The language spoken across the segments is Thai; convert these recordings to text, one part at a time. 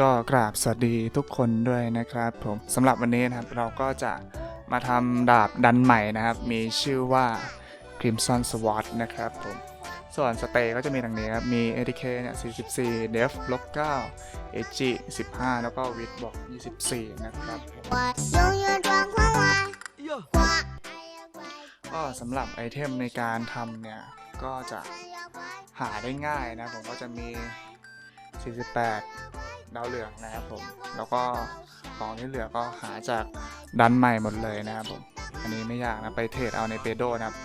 ก็กราบสวัสดีทุกคนด้วยนะครับผมสำหรับวันนี้นะครับเราก็จะมาทำดาบดันใหม่นะครับ มีชื่อว่า Crimson Sword นะครับผมส่วนสเตย์ก็จะมีดังนี้ครับ มี ATK เนี่ย 44 Def ลบ9 HG 15 แล้วก็ Wit บอก 24 นะครับก็สำหรับไอเทมในการทำเนี่ย ก็จะหาได้ง่ายนะ ผมก็จะมี 48 ดาวเหลืองนะครับผม แล้วก็ของที่เหลือก็หาจากดันใหม่หมดเลยนะครับผม อันนี้ไม่ยากนะไปเทรดเอาในเปโดนะครับ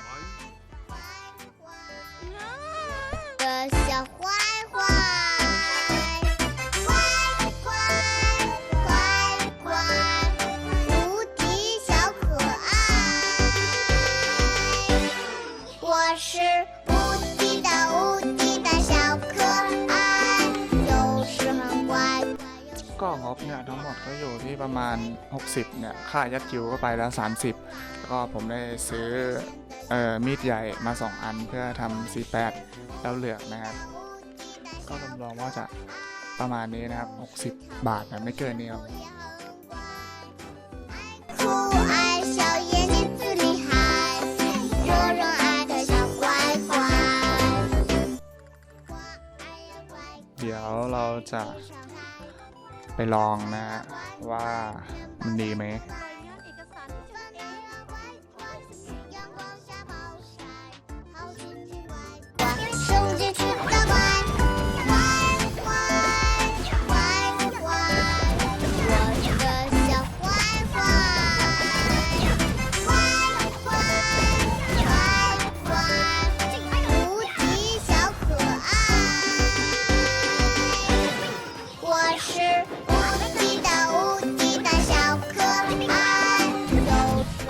ก็งบเนี่ยทั้งหมดก็อยู่ที่ประมาณ 60 เนี่ย ค่ายัดคิวก็ไปแล้ว 30 แล้วก็ผมได้ซื้ออมีดใหญ่มา 2 อันเพื่อทำ C8 แล้วเหลือนะครับ ก็จำลองว่าจะประมาณนี้นะครับ 60 บาทนะไม่เกินนี้ครับเดี๋ยวเราจะ ลองนะฮะว่ามันดีไหม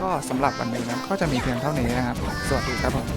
ก็สำหรับวันนี้นะก็จะมีเพียงเท่านี้นะครับ สวัสดีครับผม